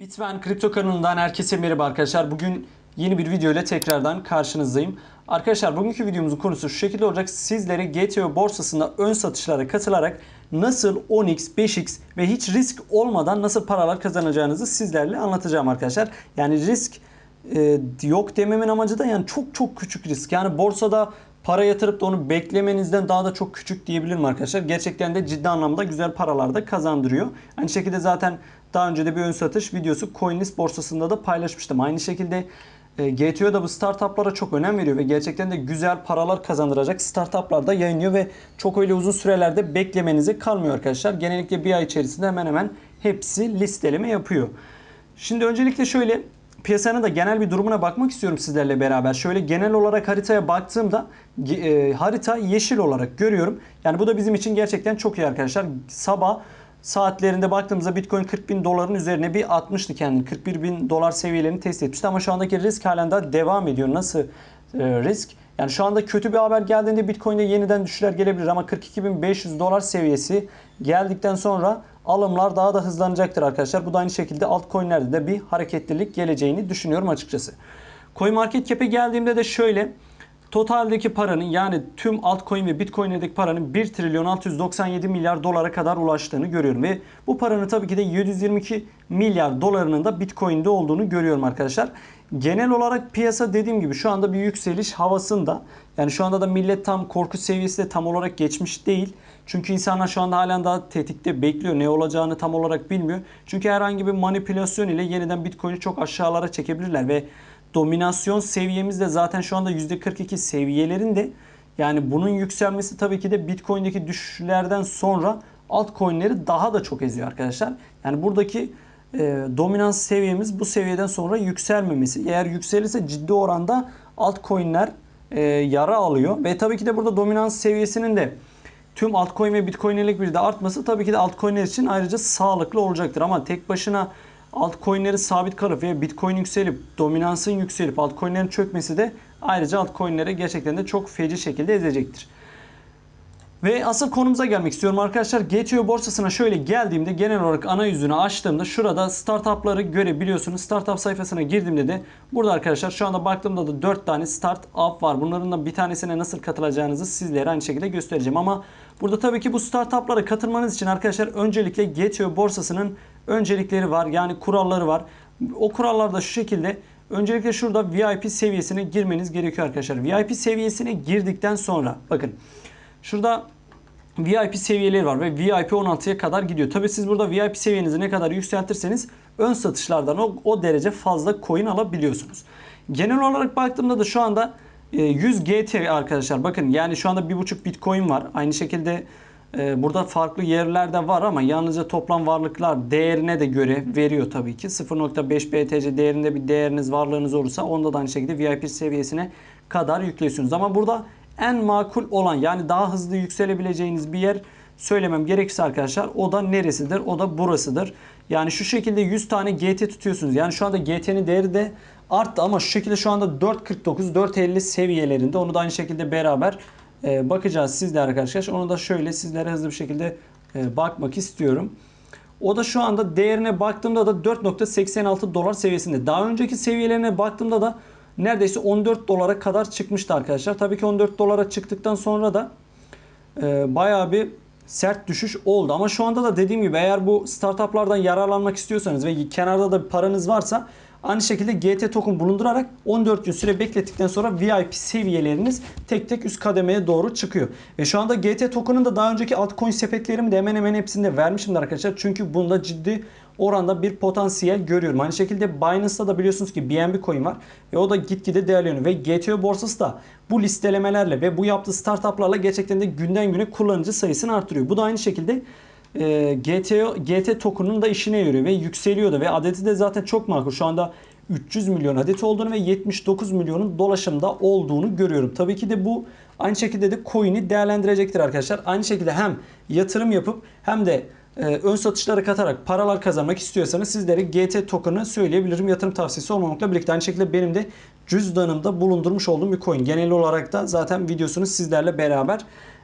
Bitmen Kripto kanalından herkese merhaba arkadaşlar. Bugün yeni bir video ile tekrardan karşınızdayım. Arkadaşlar bugünkü videomuzun konusu şu şekilde olacak. Sizlere GTO borsasında ön satışlara katılarak nasıl 10x, 5x ve hiç risk olmadan nasıl paralar kazanacağınızı sizlerle anlatacağım arkadaşlar. Yani risk e, yok dememin amacı da yani çok çok küçük risk. Yani borsada para yatırıp da onu beklemenizden daha da çok küçük diyebilirim arkadaşlar. Gerçekten de ciddi anlamda güzel paralar da kazandırıyor. Aynı şekilde zaten daha önce de bir ön satış videosu CoinList borsasında da paylaşmıştım. Aynı şekilde e, GTO da bu startuplara çok önem veriyor ve gerçekten de güzel paralar kazandıracak startuplar da yayınlıyor ve çok öyle uzun sürelerde beklemenize kalmıyor arkadaşlar. Genellikle bir ay içerisinde hemen hemen hepsi listeleme yapıyor. Şimdi öncelikle şöyle piyasanın da genel bir durumuna bakmak istiyorum sizlerle beraber. Şöyle genel olarak haritaya baktığımda e, harita yeşil olarak görüyorum. Yani bu da bizim için gerçekten çok iyi arkadaşlar. Sabah saatlerinde baktığımızda Bitcoin 40 bin doların üzerine bir atmıştı kendini. 41 bin dolar seviyelerini test etmişti ama şu andaki risk halen daha devam ediyor. Nasıl e, risk? Yani şu anda kötü bir haber geldiğinde Bitcoin'de yeniden düşüşler gelebilir ama 42.500 dolar seviyesi geldikten sonra alımlar daha da hızlanacaktır arkadaşlar. Bu da aynı şekilde altcoin'lerde de bir hareketlilik geleceğini düşünüyorum açıkçası. CoinMarketCap'e geldiğimde de şöyle Totaldeki paranın yani tüm altcoin ve bitcoin'deki paranın 1 trilyon 697 milyar dolara kadar ulaştığını görüyorum. Ve bu paranın tabii ki de 722 milyar dolarının da bitcoin'de olduğunu görüyorum arkadaşlar. Genel olarak piyasa dediğim gibi şu anda bir yükseliş havasında. Yani şu anda da millet tam korku seviyesi de tam olarak geçmiş değil. Çünkü insanlar şu anda halen daha tetikte bekliyor. Ne olacağını tam olarak bilmiyor. Çünkü herhangi bir manipülasyon ile yeniden bitcoin'i çok aşağılara çekebilirler ve dominasyon seviyemiz de zaten şu anda %42 seviyelerinde. Yani bunun yükselmesi tabii ki de Bitcoin'deki düşüşlerden sonra altcoin'leri daha da çok eziyor arkadaşlar. Yani buradaki e, dominans seviyemiz bu seviyeden sonra yükselmemesi. Eğer yükselirse ciddi oranda altcoin'ler e, yara alıyor. Ve tabii ki de burada dominans seviyesinin de tüm altcoin ve bitcoin'lik bir de artması tabii ki de altcoin'ler için ayrıca sağlıklı olacaktır. Ama tek başına altcoin'leri sabit kalıp ve bitcoin yükselip dominansın yükselip altcoin'lerin çökmesi de ayrıca altcoin'lere gerçekten de çok feci şekilde ezecektir. Ve asıl konumuza gelmek istiyorum arkadaşlar. GTO borsasına şöyle geldiğimde genel olarak ana yüzünü açtığımda şurada startupları görebiliyorsunuz. Startup sayfasına girdiğimde de burada arkadaşlar şu anda baktığımda da 4 tane startup var. Bunların da bir tanesine nasıl katılacağınızı sizlere aynı şekilde göstereceğim. Ama burada tabii ki bu startuplara katılmanız için arkadaşlar öncelikle GTO borsasının öncelikleri var. Yani kuralları var. O kurallar da şu şekilde Öncelikle şurada VIP seviyesine girmeniz gerekiyor arkadaşlar. VIP seviyesine girdikten sonra bakın şurada VIP seviyeleri var ve VIP 16'ya kadar gidiyor. Tabi siz burada VIP seviyenizi ne kadar yükseltirseniz ön satışlardan o, o derece fazla coin alabiliyorsunuz. Genel olarak baktığımda da şu anda 100 GT arkadaşlar bakın yani şu anda 1.5 Bitcoin var. Aynı şekilde e, burada farklı yerlerde var ama yalnızca toplam varlıklar değerine de göre veriyor tabii ki. 0.5 BTC değerinde bir değeriniz varlığınız olursa onda da aynı şekilde VIP seviyesine kadar yüklüyorsunuz. Ama burada en makul olan yani daha hızlı yükselebileceğiniz bir yer söylemem gerekirse arkadaşlar o da neresidir? O da burasıdır. Yani şu şekilde 100 tane GT tutuyorsunuz. Yani şu anda GT'nin değeri de arttı ama şu şekilde şu anda 4.49 4.50 seviyelerinde. Onu da aynı şekilde beraber e, bakacağız sizle arkadaşlar. Onu da şöyle sizlere hızlı bir şekilde e, bakmak istiyorum. O da şu anda değerine baktığımda da 4.86 dolar seviyesinde. Daha önceki seviyelerine baktığımda da neredeyse 14 dolara kadar çıkmıştı arkadaşlar. Tabii ki 14 dolara çıktıktan sonra da e, bayağı bir sert düşüş oldu. Ama şu anda da dediğim gibi eğer bu startuplardan yararlanmak istiyorsanız ve kenarda da bir paranız varsa aynı şekilde GT token bulundurarak 14 gün süre beklettikten sonra VIP seviyeleriniz tek tek üst kademeye doğru çıkıyor. Ve şu anda GT token'ın da daha önceki altcoin sepetlerimi de hemen hemen hepsinde vermişimdir arkadaşlar. Çünkü bunda ciddi oranda bir potansiyel görüyorum. Aynı şekilde Binance'da da biliyorsunuz ki BNB coin var ve o da gitgide değerleniyor ve GTO borsası da bu listelemelerle ve bu yaptığı startuplarla gerçekten de günden güne kullanıcı sayısını artırıyor. Bu da aynı şekilde e, GTO, GT token'ın da işine yarıyor ve yükseliyor da ve adeti de zaten çok makul. Şu anda 300 milyon adet olduğunu ve 79 milyonun dolaşımda olduğunu görüyorum. Tabii ki de bu aynı şekilde de coin'i değerlendirecektir arkadaşlar. Aynı şekilde hem yatırım yapıp hem de e, ön satışlara katarak paralar kazanmak istiyorsanız sizlere GT token'ı söyleyebilirim. Yatırım tavsiyesi olmamakla birlikte aynı şekilde benim de cüzdanımda bulundurmuş olduğum bir coin. Genel olarak da zaten videosunu sizlerle beraber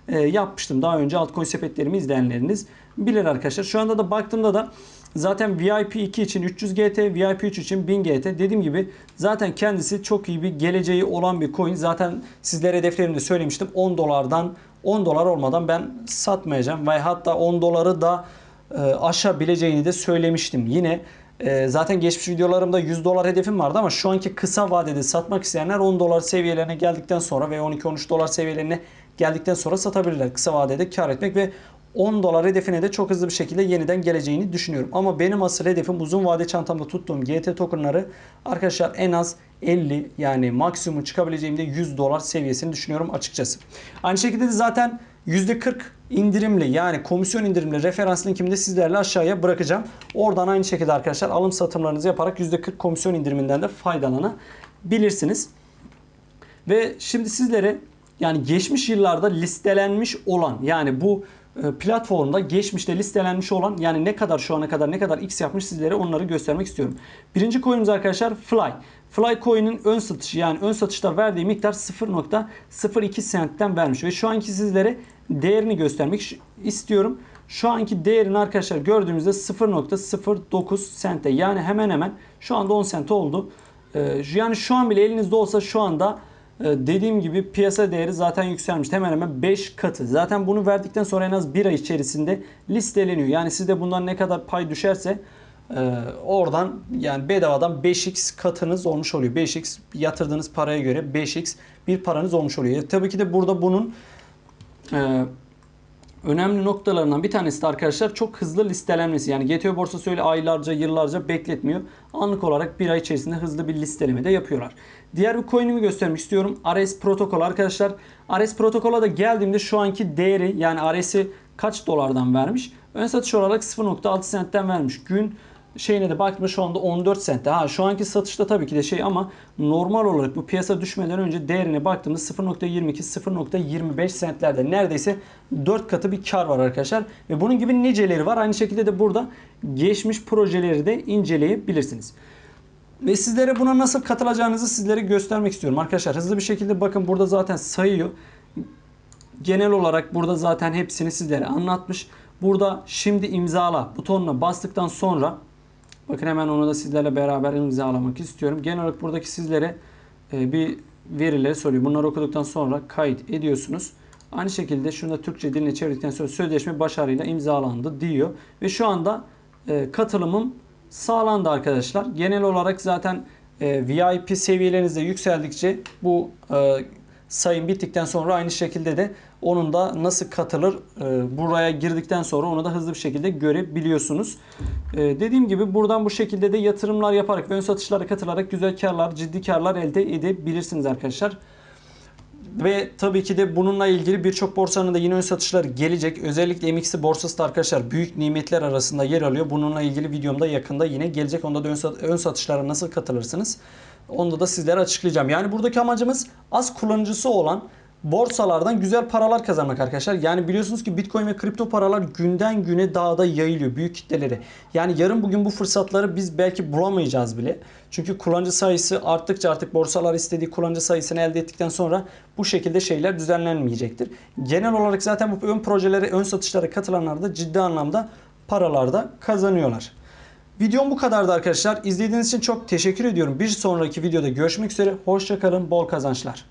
e, yapmıştım. Daha önce altcoin sepetlerimi izleyenleriniz bilir arkadaşlar. Şu anda da baktığımda da Zaten VIP 2 için 300 GT, VIP 3 için 1000 GT. Dediğim gibi zaten kendisi çok iyi bir geleceği olan bir coin. Zaten sizlere hedeflerimde söylemiştim. 10 dolardan 10 dolar olmadan ben satmayacağım. Ve hatta 10 doları da e, aşabileceğini de söylemiştim. Yine e, zaten geçmiş videolarımda 100 dolar hedefim vardı ama şu anki kısa vadede satmak isteyenler 10 dolar seviyelerine geldikten sonra ve 12-13 dolar seviyelerine geldikten sonra satabilirler. Kısa vadede kar etmek ve 10 dolar hedefine de çok hızlı bir şekilde yeniden geleceğini düşünüyorum. Ama benim asıl hedefim uzun vade çantamda tuttuğum GT tokenları arkadaşlar en az 50 yani maksimum çıkabileceğimde 100 dolar seviyesini düşünüyorum açıkçası. Aynı şekilde de zaten %40 indirimli yani komisyon indirimli referans linkimi de sizlerle aşağıya bırakacağım. Oradan aynı şekilde arkadaşlar alım satımlarınızı yaparak %40 komisyon indiriminden de faydalanabilirsiniz. Ve şimdi sizlere yani geçmiş yıllarda listelenmiş olan yani bu platformda geçmişte listelenmiş olan yani ne kadar şu ana kadar ne kadar X yapmış sizlere onları göstermek istiyorum. Birinci coin'imiz arkadaşlar Fly. Fly coin'in ön satışı yani ön satışta verdiği miktar 0.02 centten vermiş ve şu anki sizlere değerini göstermek istiyorum. Şu anki değerini arkadaşlar gördüğümüzde 0.09 cente yani hemen hemen şu anda 10 cent oldu. E, Yani şu an bile elinizde olsa şu anda Dediğim gibi piyasa değeri zaten yükselmiş. Hemen hemen 5 katı. Zaten bunu verdikten sonra en az 1 ay içerisinde listeleniyor. Yani sizde bundan ne kadar pay düşerse e, oradan yani bedavadan 5x katınız olmuş oluyor. 5x yatırdığınız paraya göre 5x bir paranız olmuş oluyor. Tabii ki de burada bunun e, önemli noktalarından bir tanesi de arkadaşlar çok hızlı listelenmesi. Yani GTO borsası öyle aylarca, yıllarca bekletmiyor. Anlık olarak bir ay içerisinde hızlı bir listeleme de yapıyorlar. Diğer bir coin'imi göstermek istiyorum. Ares protokol arkadaşlar. Ares protokola da geldiğimde şu anki değeri yani Ares'i kaç dolardan vermiş? Ön satış olarak 0.6 centten vermiş. Gün şeyine de baktığımda şu anda 14 centte. Ha şu anki satışta tabii ki de şey ama normal olarak bu piyasa düşmeden önce değerine baktığımda 0.22 0.25 centlerde neredeyse 4 katı bir kar var arkadaşlar. Ve bunun gibi niceleri var. Aynı şekilde de burada geçmiş projeleri de inceleyebilirsiniz. Ve sizlere buna nasıl katılacağınızı sizlere göstermek istiyorum. Arkadaşlar hızlı bir şekilde bakın burada zaten sayıyor. Genel olarak burada zaten hepsini sizlere anlatmış. Burada şimdi imzala butonuna bastıktan sonra bakın hemen onu da sizlerle beraber imzalamak istiyorum. Genel olarak buradaki sizlere e, bir verileri soruyor. Bunları okuduktan sonra kayıt ediyorsunuz. Aynı şekilde şunu da Türkçe diline çevirdikten sonra sözleşme başarıyla imzalandı diyor. Ve şu anda e, katılımım sağlandı arkadaşlar. Genel olarak zaten e, VIP seviyelerinizde yükseldikçe bu sayım bittikten sonra aynı şekilde de onun da nasıl katılır e, buraya girdikten sonra onu da hızlı bir şekilde görebiliyorsunuz. E, dediğim gibi buradan bu şekilde de yatırımlar yaparak ve ön satışlara katılarak güzel karlar, ciddi karlar elde edebilirsiniz arkadaşlar. Ve tabii ki de bununla ilgili birçok borsanın da yine ön satışları gelecek. Özellikle MX'i borsası da arkadaşlar büyük nimetler arasında yer alıyor. Bununla ilgili videomda yakında yine gelecek. Onda da ön satışlara nasıl katılırsınız? Onda da sizlere açıklayacağım. Yani buradaki amacımız az kullanıcısı olan borsalardan güzel paralar kazanmak arkadaşlar. Yani biliyorsunuz ki Bitcoin ve kripto paralar günden güne daha da yayılıyor büyük kitlelere. Yani yarın bugün bu fırsatları biz belki bulamayacağız bile. Çünkü kullanıcı sayısı arttıkça artık borsalar istediği kullanıcı sayısını elde ettikten sonra bu şekilde şeyler düzenlenmeyecektir. Genel olarak zaten bu ön projelere, ön satışlara katılanlar da ciddi anlamda paralarda kazanıyorlar. Videom bu kadardı arkadaşlar. İzlediğiniz için çok teşekkür ediyorum. Bir sonraki videoda görüşmek üzere. Hoşçakalın, bol kazançlar.